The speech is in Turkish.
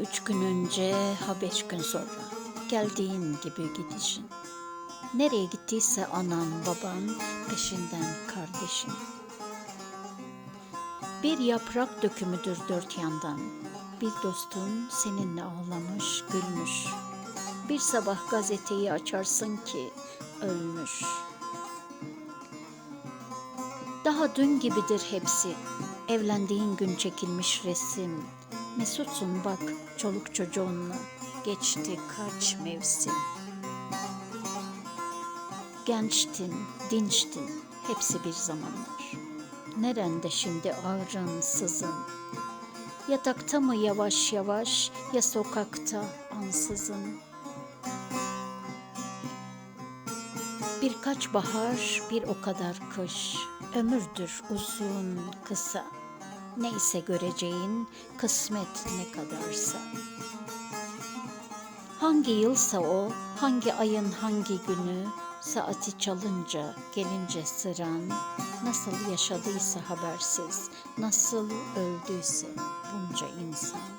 Üç gün önce, ha beş gün sonra. Geldiğin gibi gidişin. Nereye gittiyse anan, baban, peşinden kardeşin. Bir yaprak dökümüdür dört yandan. Bir dostun seninle ağlamış, gülmüş. Bir sabah gazeteyi açarsın ki ölmüş. Daha dün gibidir hepsi. Evlendiğin gün çekilmiş resim. Mesutsun bak çoluk çocuğunla. Geçti kaç mevsim. Gençtin, dinçtin. Hepsi bir zamanlar. Nerende şimdi ağrın, sızın? Yatakta mı yavaş yavaş ya sokakta ansızın? Birkaç bahar, bir o kadar kış. Ömürdür uzun, kısa. Neyse göreceğin, kısmet ne kadarsa. Hangi yılsa o, hangi ayın hangi günü, saati çalınca, gelince sıran, nasıl yaşadıysa habersiz, nasıl öldüyse bunca insan.